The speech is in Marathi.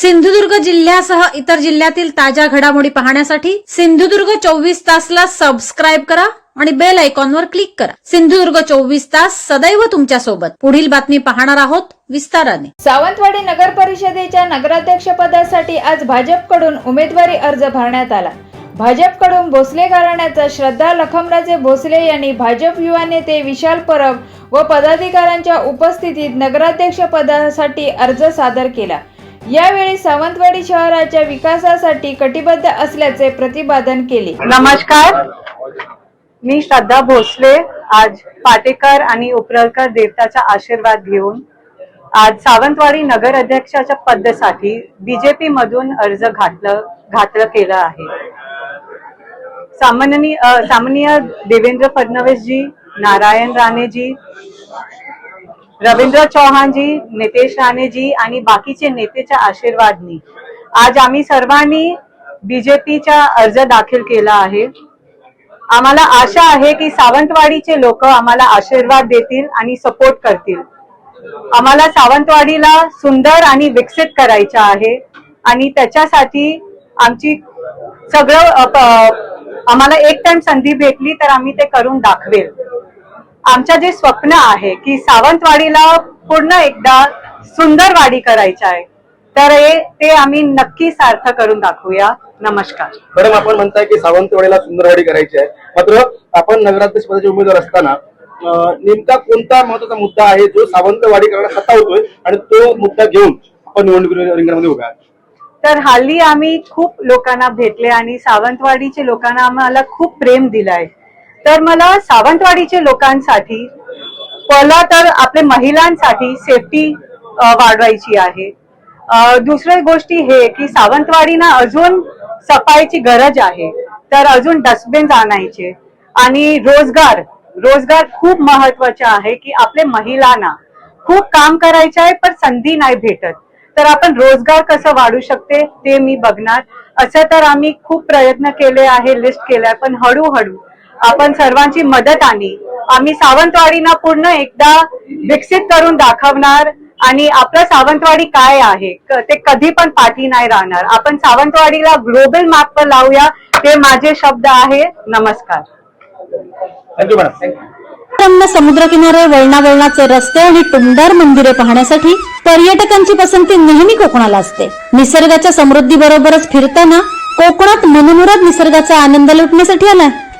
सिंधुदुर्ग जिल्ह्यासह इतर जिल्ह्यातील ताज्या घडामोडी पाहण्यासाठी सिंधुदुर्ग चोवीस तासला सबस्क्राईब करा आणि बेल आयकॉनवर क्लिक करा. सिंधुदुर्ग चोवीस तास सदैव तुमच्यासोबत. पुढील बातमी पाहणार आहोत विस्ताराने. सावंतवाडी नगर परिषदेच्या नगराध्यक्षपदासाठी आज भाजपकडून उमेदवारी अर्ज भरण्यात आला. भाजपकडून भोसले घराण्याचा श्रद्धा लखमराजे भोसले यांनी भाजप युवा नेते विशाल परब व पदाधिकाऱ्यांच्या उपस्थितीत नगराध्यक्ष पदासाठी अर्ज सादर केला. यावेळी सावंतवाडी शहराच्या विकासासाठी कटिबद्ध असल्याचे प्रतिपादन केले. नमस्कार. मी श्रद्धा भोसले आज पाटेकर आणि उपरकर देवताचा आशीर्वाद घेऊन आज सावंतवाडी नगर अध्यक्षाच्या पदासाठी बीजेपी मधून अर्ज घातलं घातलं केलं आहे. सामान्य सामान्य देवेंद्र फडणवीस जी नारायण राणेजी रवींद्र चौहानजी नितेश राणेजी आणि बाकीचे नेतेच्या आशीर्वादनी. आज आम्ही सर्वांनी बीजेपीचा अर्ज दाखल केला आहे. आम्हाला आशा आहे की सावंतवाडीचे लोक आम्हाला आशीर्वाद देतील आणि सपोर्ट करतील. आम्हाला सावंतवाडीला सुंदर आणि विकसित करायचं आहे आणि त्याच्यासाठी आमची सगळं आम्हाला एक टाइम संधी भेटली तर आम्ही ते करून दाखवेल. आमचं जे स्वप्न आहे की सावंतवाडीला पूर्ण एकदा सुंदर वाडी करायचं आहे. तर हे ते आम्ही नक्की सार्थ करून दाखवूया. नमस्कार. मॅडम आपण म्हणताय की सावंतवाडीला सुंदरवाडी करायची आहे. मात्र आपण नगराध्यक्ष पदाचे उमेदवार असताना नेमका कोणता महत्त्वाचा मुद्दा आहे जो सावंतवाडी करण्यात हातावतोय आणि तो मुद्दा घेऊन आपण निवडणूक रिंगणामध्ये उभा तर हल्ली आम्ही खूप लोकांना भेटले आणि सावंतवाडीचे लोकांना आम्हाला खूप प्रेम दिलाय. तर मला सावंतवाडीचे लोकांसाठी पहिला तर आपल्या महिलांसाठी सेफ्टी वाढवायची आहे. अ, दुसरी गोष्टी हे की सावंतवाडीना अजून सफाईची गरज आहे. तर अजून डस्टबिन आणायचे. आणि रोजगार रोजगार खूप महत्त्वाचा आहे की आपल्या महिलांना खूप काम करायचे आहे पण संधी नाही भेटत. तर आपण रोजगार कसं वाढू शकते ते मी बघणार. असं तर आम्ही खूप प्रयत्न केले आहे लिस्ट केलाय पण हळूहळू आपण सर्वांची मदत आणि आम्ही सावंतवाडीना पूर्ण एकदा विकसित करून दाखवणार आणि आपलं सावंतवाडी काय आहे ते कधी पण पाठी नाही राहणार. आपण सावंतवाडीला ग्लोबल मॅपवर लावूया ते माझे शब्द आहे. नमस्कार. थँक्यू मॅडम रम्य समुद्रकिनारे वळणावळणाचे रस्ते आणि टुमदार मंदिरे पाहण्यासाठी पर्यटकांची पसंती नेहमी कोकणाला असते. निसर्गाच्या समृद्धी बरोबरच फिरताना कोकणात मनमुराद निसर्गाचा आनंद लुटण्यासाठी आलाय.